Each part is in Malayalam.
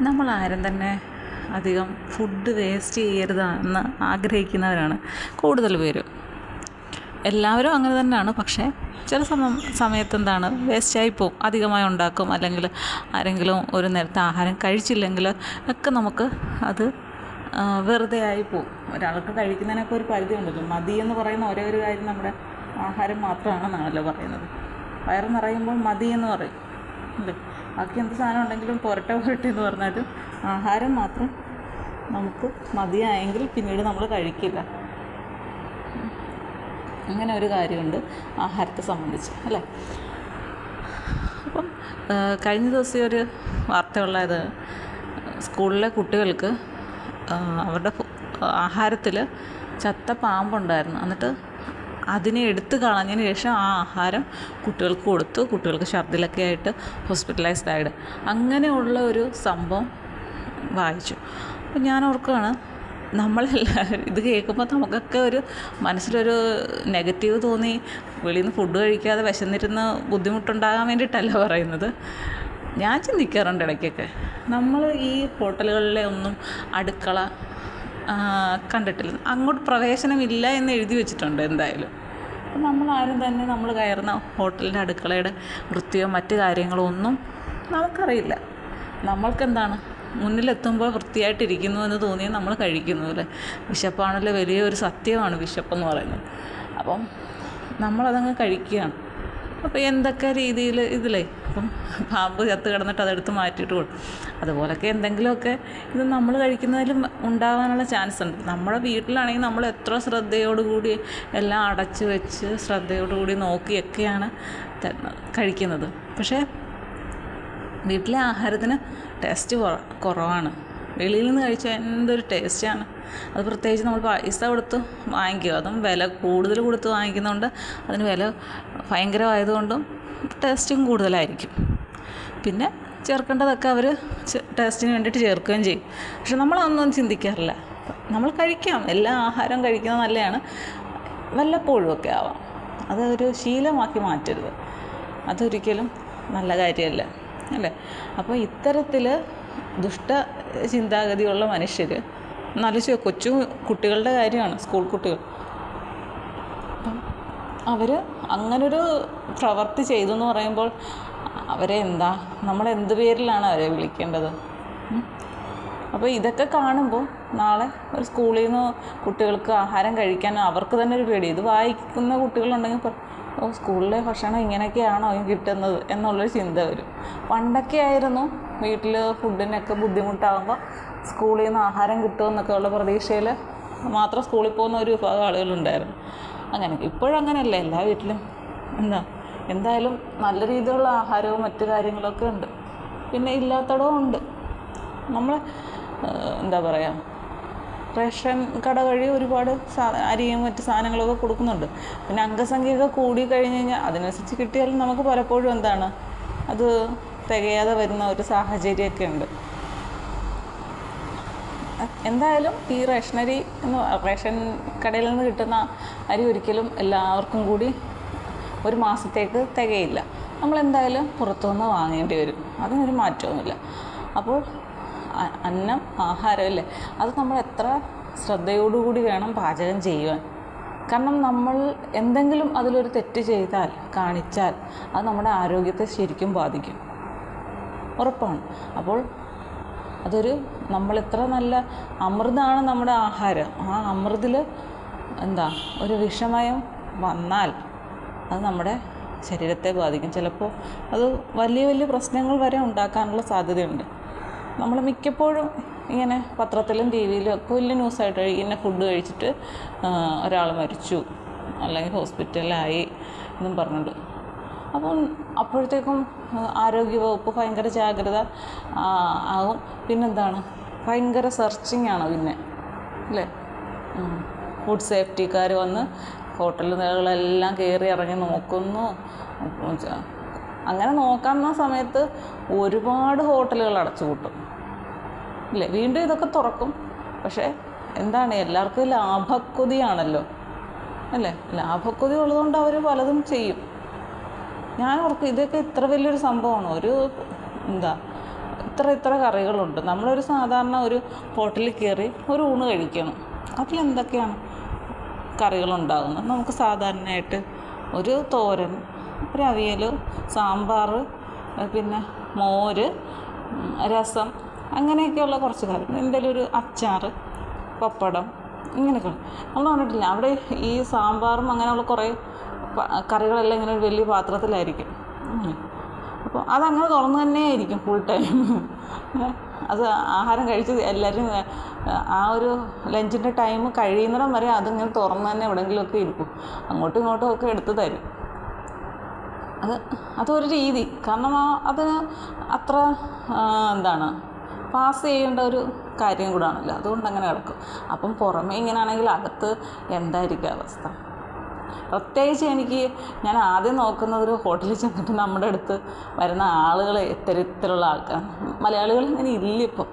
നമ്മളാരും തന്നെ അധികം ഫുഡ് വേസ്റ്റ് ചെയ്യരുതെന്ന് ആഗ്രഹിക്കുന്നവരാണ്. കൂടുതൽ പേരും. എല്ലാവരും അങ്ങനെ തന്നെയാണ്. പക്ഷേ ചില സമയം സമയത്ത് എന്താണ് വേസ്റ്റായി പോകും അധികമായി ഉണ്ടാക്കും. അല്ലെങ്കിൽ ആരെങ്കിലും ഒരു നേരത്തെ ആഹാരം കഴിച്ചില്ലെങ്കിൽ ഒക്കെ നമുക്ക് അത് വെറുതെ ആയി പോകും ഒരാൾക്ക് കഴിക്കുന്നതിനൊക്കെ ഒരു പരിധി ഉണ്ടല്ലോ മതി എന്ന് പറയുന്ന ഒരേ ഒരു കാര്യം നമ്മുടെ ആഹാരം മാത്രമാണെന്നാണല്ലോ പറയുന്നത്. വയറ് നിറയുമ്പോൾ മതി എന്ന് പറയും. അല്ലേ? ബാക്കി എന്ത് സാധനം ഉണ്ടെങ്കിലും പുരട്ടെ പുരട്ടെ എന്ന് പറഞ്ഞാലും ആഹാരം മാത്രം നമുക്ക് മതിയായെങ്കിൽ പിന്നീട് നമ്മൾ കഴിക്കില്ല. അങ്ങനെ ഒരു കാര്യമുണ്ട് ആഹാരത്തെ സംബന്ധിച്ച് അല്ലേ? അപ്പം കഴിഞ്ഞ ദിവസം ഒരു വാർത്തയുള്ളത് സ്കൂളിലെ കുട്ടികൾക്ക് അവരുടെ ആഹാരത്തിൽ ചത്ത പാമ്പുണ്ടായിരുന്നു. എന്നിട്ട് അതിനെ എടുത്തു കളഞ്ഞതിന് ശേഷം ആ ആഹാരം കുട്ടികൾക്ക് കൊടുത്തു കുട്ടികൾക്ക് ഛർദിലൊക്കെ ആയിട്ട് ഹോസ്പിറ്റലൈസ്ഡ് ആയിട്ട്. അങ്ങനെയുള്ള ഒരു സംഭവം വായിച്ചു. അപ്പം ഞാൻ ഓർക്കുകയാണ് നമ്മളെല്ലാവരും ഇത് കേൾക്കുമ്പോൾ നമുക്കൊക്കെ ഒരു മനസ്സിലൊരു നെഗറ്റീവ് തോന്നി. വെളിയിൽ നിന്ന് ഫുഡ് കഴിക്കാതെ വിശന്നിരുന്ന് ബുദ്ധിമുട്ടുണ്ടാകാൻ വേണ്ടിയിട്ടല്ല പറയുന്നത്. ഞാൻ ചിന്തിക്കാറുണ്ട് ഇടയ്ക്കൊക്കെ. നമ്മൾ ഈ ഹോട്ടലുകളിലെ ഒന്നും അടുക്കള കണ്ടിട്ടില്ല. അങ്ങോട്ട് പ്രവേശനമില്ല എന്ന് എഴുതി വെച്ചിട്ടുണ്ട് എന്തായാലും. അപ്പം നമ്മളാരും തന്നെ നമ്മൾ കയറുന്ന ഹോട്ടലിന്റെ അടുക്കളയുടെ വൃത്തിയോ മറ്റു കാര്യങ്ങളോ ഒന്നും നമുക്കറിയില്ല. നമ്മൾക്കെന്താണ്? മുന്നിലെത്തുമ്പോൾ വൃത്തിയായിട്ടിരിക്കുന്നു എന്ന് തോന്നിയാൽ നമ്മൾ കഴിക്കുന്നു അല്ലേ? വിശപ്പാണല്ലോ വലിയൊരു സത്യമാണ് വിശപ്പെന്ന് പറയുന്നത്. അപ്പം നമ്മളതങ്ങ് കഴിക്കുകയാണ്. അപ്പോൾ എന്തൊക്കെ രീതിയിൽ ഇതിലേ? അപ്പം പാമ്പ് ചത്ത് കിടന്നിട്ട് അതെടുത്ത് മാറ്റിയിട്ട് കൊടുക്കും. അതുപോലൊക്കെ എന്തെങ്കിലുമൊക്കെ ഇത് നമ്മൾ കഴിക്കുന്നതിലും ഉണ്ടാകാനുള്ള ചാൻസ് ഉണ്ട്. നമ്മുടെ വീട്ടിലാണെങ്കിൽ നമ്മൾ എത്ര ശ്രദ്ധയോടുകൂടി എല്ലാം അടച്ച് വെച്ച് ശ്രദ്ധയോടുകൂടി നോക്കിയൊക്കെയാണ് കഴിക്കുന്നത്. പക്ഷേ വീട്ടിലെ ആഹാരത്തിന് ടേസ്റ്റ് കുറവാണ്. വെളിയിൽ നിന്ന് കഴിച്ചാൽ എന്തൊരു ടേസ്റ്റാണ് അത് പ്രത്യേകിച്ച് നമ്മൾ പൈസ കൊടുത്ത് വാങ്ങിക്കുക അതും വില കൂടുതൽ കൊടുത്ത് വാങ്ങിക്കുന്നതുകൊണ്ട് അതിന് വില ഭയങ്കരമായതുകൊണ്ടും ടേസ്റ്റും കൂടുതലായിരിക്കും. പിന്നെ ചേർക്കേണ്ടതൊക്കെ അവർ ടേസ്റ്റിന് വേണ്ടിയിട്ട് ചേർക്കുകയും ചെയ്യും. പക്ഷെ നമ്മളതൊന്നും ചിന്തിക്കാറില്ല. നമ്മൾ കഴിക്കാം. എല്ലാ ആഹാരം കഴിക്കുന്നത് നല്ലതാണ് വല്ലപ്പോഴും ഒക്കെ ആവാം. അതൊരു ശീലമാക്കി മാറ്റരുത്. അതൊരിക്കലും നല്ല കാര്യമല്ല. അല്ലേ? അപ്പോൾ ഇത്തരത്തിൽ ദുഷ്ട ചിന്താഗതിയുള്ള മനുഷ്യർ നല്ല കൊച്ചു കുട്ടികളുടെ കാര്യമാണ് സ്കൂൾ കുട്ടികൾ. അപ്പം അവർ അങ്ങനൊരു പ്രവൃത്തി ചെയ്തു എന്ന് പറയുമ്പോൾ അവരെ എന്താ നമ്മൾ എന്ത് പേരിലാണ് അവരെ വിളിക്കേണ്ടത്? അപ്പോൾ ഇതൊക്കെ കാണുമ്പോൾ നാളെ ഒരു സ്കൂളിൽ നിന്ന് കുട്ടികൾക്ക് ആഹാരം കഴിക്കാൻ അവർക്ക് തന്നെ ഒരു പേടി. ഇത് വായിക്കുന്ന കുട്ടികളുണ്ടെങ്കിൽ ഓ സ്കൂളിലെ ഭക്ഷണം ഇങ്ങനെയൊക്കെയാണോ കിട്ടുന്നത്? എന്നുള്ളൊരു ചിന്ത വരും. പണ്ടൊക്കെ ആയിരുന്നു വീട്ടിൽ ഫുഡിനൊക്കെ ബുദ്ധിമുട്ടാകുമ്പോൾ സ്കൂളിൽ നിന്ന് ആഹാരം കിട്ടുമെന്നൊക്കെ ഉള്ള പ്രതീക്ഷയിൽ മാത്രം സ്കൂളിൽ പോകുന്ന ഒരു വിഭാഗം ആളുകളുണ്ടായിരുന്നു. അങ്ങനെ ഇപ്പോഴങ്ങനെയല്ല എല്ലാ വീട്ടിലും എന്താ എന്തായാലും നല്ല രീതിയിലുള്ള ആഹാരവും മറ്റു കാര്യങ്ങളൊക്കെ ഉണ്ട്. പിന്നെ ഇല്ലാത്തടവും ഉണ്ട്. നമ്മൾ എന്താ പറയുക റേഷൻ കട വഴി ഒരുപാട് സാ അരിയും മറ്റ് സാധനങ്ങളൊക്കെ കൊടുക്കുന്നുണ്ട്. പിന്നെ അംഗസംഖ്യയൊക്കെ കൂടി കഴിഞ്ഞ് കഴിഞ്ഞാൽ അതിനനുസരിച്ച് കിട്ടിയാലും നമുക്ക് പലപ്പോഴും എന്താണ് അത് തികയാതെ വരുന്ന ഒരു സാഹചര്യമൊക്കെ ഉണ്ട്. എന്തായാലും ഈ റേഷനരി എന്ന് റേഷൻ കടയിൽ നിന്ന് കിട്ടുന്ന അരി ഒരിക്കലും എല്ലാവർക്കും കൂടി ഒരു മാസത്തേക്ക് തികയില്ല. നമ്മൾ എന്തായാലും പുറത്തുനിന്ന് വാങ്ങേണ്ടി വരും. അതിനൊരു മാറ്റവുമില്ല. അപ്പോൾ അന്നം ആഹാരമല്ലേ അത് നമ്മൾ എത്ര ശ്രദ്ധയോടുകൂടി വേണം പാചകം ചെയ്യുവാൻ. കാരണം നമ്മൾ എന്തെങ്കിലും അതിലൊരു തെറ്റ് ചെയ്താൽ കാണിച്ചാൽ അത് നമ്മുടെ ആരോഗ്യത്തെ ശരിക്കും ബാധിക്കും. ഉറപ്പാണ്. അപ്പോൾ അതൊരു നമ്മൾ എത്ര നല്ല അമൃതാണ് നമ്മുടെ ആഹാരം. ആ അമൃതിൽ എന്താ? ഒരു വിഷമയം വന്നാൽ അത് നമ്മുടെ ശരീരത്തെ ബാധിക്കും. ചിലപ്പോൾ അത് വലിയ വലിയ പ്രശ്നങ്ങൾ വരെ ഉണ്ടാക്കാനുള്ള സാധ്യതയുണ്ട്. നമ്മൾ മിക്കപ്പോഴും ഇങ്ങനെ പത്രത്തിലും ടി വിയിലും ഒക്കെ വലിയ ന്യൂസായിട്ട് ഇങ്ങനെ ഫുഡ് കഴിച്ചിട്ട് ഒരാൾ മരിച്ചു. അല്ലെങ്കിൽ ഹോസ്പിറ്റലായി എന്നും പറഞ്ഞിട്ട് അപ്പം അപ്പോഴത്തേക്കും ആരോഗ്യവകുപ്പ് ഭയങ്കര ജാഗ്രത ആകും. പിന്നെന്താണ്? ഭയങ്കര സെർച്ചിങ് ആണ് പിന്നെ അല്ലേ? ഫുഡ് സേഫ്റ്റിക്കാർ വന്ന് ഹോട്ടലുകളെല്ലാം കയറി ഇറങ്ങി നോക്കുന്നു. അങ്ങനെ നോക്കാവുന്ന സമയത്ത് ഒരുപാട് ഹോട്ടലുകൾ അടച്ചു കൂട്ടും ഇല്ലേ? വീണ്ടും ഇതൊക്കെ തുറക്കും. പക്ഷേ എന്താണ്? എല്ലാവർക്കും ലാഭക്കൊതിയാണല്ലോ. അല്ലേ? ലാഭക്കൊതി ഉള്ളതുകൊണ്ട് അവർ പലതും ചെയ്യും. ഞാൻ ഓർക്കും ഇതൊക്കെ ഇത്ര വലിയൊരു സംഭവമാണ്? ഒരു എന്താ ഇത്ര ഇത്ര കറികളുണ്ട്. നമ്മളൊരു സാധാരണ ഒരു ഹോട്ടലിൽ കയറി ഒരു ഊണ് കഴിക്കണം. അതിലെന്തൊക്കെയാണ് കറികളുണ്ടാകുന്നത്? നമുക്ക് സാധാരണയായിട്ട് ഒരു തോരൻ ഒരു അവിയൽ സാമ്പാർ പിന്നെ മോര് രസം അങ്ങനെയൊക്കെയുള്ള കുറച്ച് കാര്യങ്ങൾ എന്തെങ്കിലും ഒരു അച്ചാർ പപ്പടം ഇങ്ങനെയൊക്കെ. നമ്മൾ കണ്ടിട്ടില്ല അവിടെ ഈ സാമ്പാറും അങ്ങനെയുള്ള കുറേ കറികളെല്ലാം ഇങ്ങനെ ഒരു വലിയ പാത്രത്തിലായിരിക്കും. അപ്പോൾ അതങ്ങനെ തുറന്നു തന്നെ ആയിരിക്കും ഫുൾ ടൈം അത് ആഹാരം കഴിച്ച് എല്ലാവരും ആ ഒരു ലഞ്ചിന്റെ ടൈം കഴിയുന്നിടം വരെ അതിങ്ങനെ തുറന്ന് തന്നെ എവിടെയെങ്കിലുമൊക്കെ ഇരിക്കും. അങ്ങോട്ടും ഇങ്ങോട്ടും ഒക്കെ എടുത്ത് തരും. അത് അതൊരു രീതി. കാരണം അതിന് അത് അത്ര എന്താണ് പാസ് ചെയ്യേണ്ട ഒരു കാര്യം കൂടാണല്ലോ. അതുകൊണ്ട് അങ്ങനെ കിടക്കും അപ്പം പുറമേ ഇങ്ങനെയാണെങ്കിൽ അകത്ത് എന്തായിരിക്കും അവസ്ഥ? പ്രത്യേകിച്ച് എനിക്ക് ഞാൻ ആദ്യം നോക്കുന്നത് ഒരു ഹോട്ടലിൽ ചെന്നിട്ട് നമ്മുടെ അടുത്ത് വരുന്ന ആളുകൾ ഇത്തരത്തിലുള്ള ആൾക്കാർ മലയാളികൾ ഇങ്ങനെ ഇല്ല ഇപ്പം.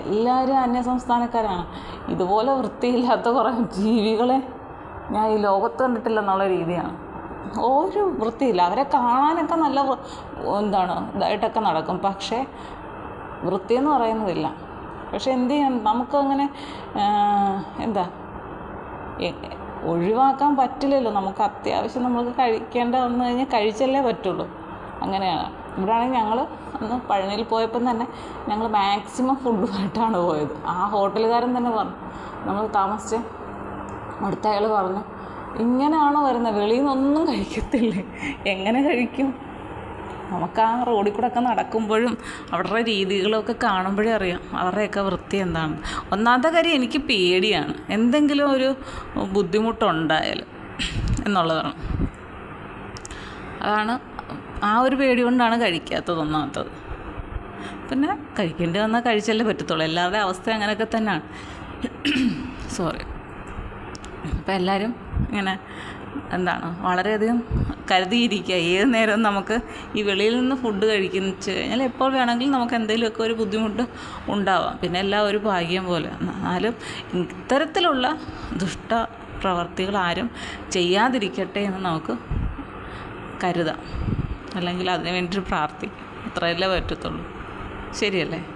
എല്ലാവരും അന്യസംസ്ഥാനക്കാരാണ് ഇതുപോലെ വൃത്തിയില്ലാത്ത കുറേ ജീവികളെ ഞാൻ ഈ ലോകത്ത് കണ്ടിട്ടില്ല എന്നുള്ള രീതിയാണ്. ഒരു വൃത്തിയില്ല. അവരെ കാണാനൊക്കെ നല്ല എന്താണ് ഇതായിട്ടൊക്കെ നടക്കും. പക്ഷേ വൃത്തിയെന്ന് പറയുന്നതില്ല. പക്ഷെ എന്ത് ചെയ്യാൻ നമുക്കങ്ങനെ എന്താ ഒഴിവാക്കാൻ പറ്റില്ലല്ലോ. നമുക്ക് അത്യാവശ്യം നമുക്ക് കഴിക്കേണ്ട വന്നു കഴിഞ്ഞാൽ കഴിച്ചല്ലേ പറ്റുള്ളൂ. അങ്ങനെയാണ്. ഇവിടെയാണെങ്കിൽ ഞങ്ങൾ അന്ന് പഴനിയിൽ പോയപ്പം തന്നെ ഞങ്ങൾ മാക്സിമം ഫുഡുമായിട്ടാണ് പോയത്. ആ ഹോട്ടലുകാരൻ തന്നെ പറഞ്ഞു നമ്മൾ താമസിച്ച്. അടുത്ത അയാൾ പറഞ്ഞു ഇങ്ങനെയാണോ വരുന്നത്? വെളിയിൽ നിന്നൊന്നും കഴിക്കത്തില്ലേ? എങ്ങനെ കഴിക്കും? നമുക്ക് ആ റോഡിൽ കൂടെ ഒക്കെ നടക്കുമ്പോഴും അവരുടെ രീതികളൊക്കെ കാണുമ്പോഴേ അറിയാം അവരുടെയൊക്കെ വൃത്തി എന്താണ്. ഒന്നാമത്തെ കാര്യം എനിക്ക് പേടിയാണ്. എന്തെങ്കിലും ഒരു ബുദ്ധിമുട്ടുണ്ടായാൽ എന്നുള്ളതാണ്. അതാണ് ആ ഒരു പേടി കൊണ്ടാണ് കഴിക്കാത്തത് ഒന്നാമത്തത്. പിന്നെ കഴിക്കേണ്ടി വന്നാൽ കഴിച്ചല്ലേ പറ്റത്തുള്ളൂ. എല്ലാവരുടെയും അവസ്ഥ അങ്ങനെയൊക്കെ തന്നെയാണ്. സോറി അപ്പോൾ എല്ലാവരും ഇങ്ങനെ എന്താണ് വളരെയധികം കരുതിയിരിക്കുക. ഏത് നേരവും നമുക്ക് ഈ വെളിയിൽ നിന്ന് ഫുഡ് വെച്ച് കഴിഞ്ഞാൽ എപ്പോൾ വേണമെങ്കിലും നമുക്ക് എന്തെങ്കിലുമൊക്കെ ഒരു ബുദ്ധിമുട്ട് ഉണ്ടാവാം. പിന്നെ എല്ലാം ഒരു ഭാഗ്യം പോലെ. എന്നാലും ഇത്തരത്തിലുള്ള ദുഷ്ട പ്രവർത്തികൾ ആരും ചെയ്യാതിരിക്കട്ടെ എന്ന് നമുക്ക് കരുതാം. അല്ലെങ്കിൽ അതിന് വേണ്ടിയിട്ട് പ്രാർത്ഥിക്കാം. അത്രയല്ലേ പറ്റത്തുള്ളൂ. ശരിയല്ലേ?